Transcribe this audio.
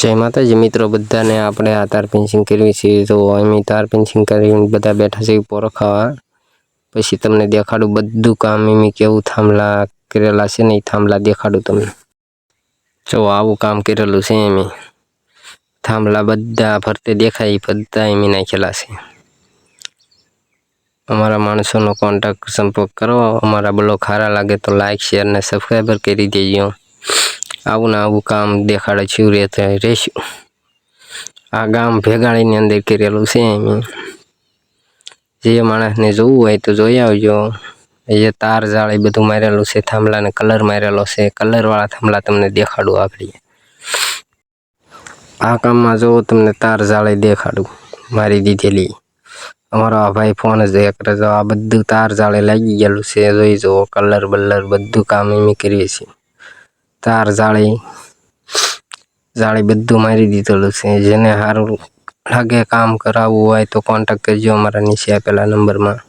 જય માતાજી મિત્રો બધાને આપણે આ તાર પેન્સિંગ કરવી છે તો અમે તાર પેન્સિંગ કરીને બધા બેઠા છે પોરો ખાવા પછી તમને દેખાડું બધું કામ એમ કેવું થાંભલા કરેલા છે ને એ થાંભલા દેખાડું તમને જો આવું કામ કરેલું છે એમ થાંભલા બધા ફરતે દેખાય એ બધા એમ નાખેલા છે અમારા માણસોનો કોન્ટેક્ટ સંપર્ક કરો અમારા બ્લોગ સારા લાગે તો લાઈક શેર ને સબસ્ક્રાઈબર કરી દેજો આવું ને આવું કામ દેખાડે છું રહેતા રહેશું આ ગામ ભેગાડીની અંદર કરેલું છે એમ. જે માણસને જોવું હોય તો જોઈ આવજો. એ તાર જાળ એ બધું મારેલું છે, થાંભલાને કલર મારેલો છે. કલરવાળા થાંભલા તમને દેખાડું આગળ આ કામમાં જો તમને તાર જાળે દેખાડું, મારી દીધેલી. અમારો આ ભાઈ ફોન જ એક જો આ બધું તાર જાળે લાગી ગયેલું છે. જોઈ જુઓ, કલર બલર બધું કામ એમ કરીએ છીએ. તાર જાળી જાળી બધું મારી દીધેલું છે. જેને સારું લાગે કામ કરાવવું હોય તો કોન્ટેક કરજો અમારા નીચે આપેલા નંબરમાં.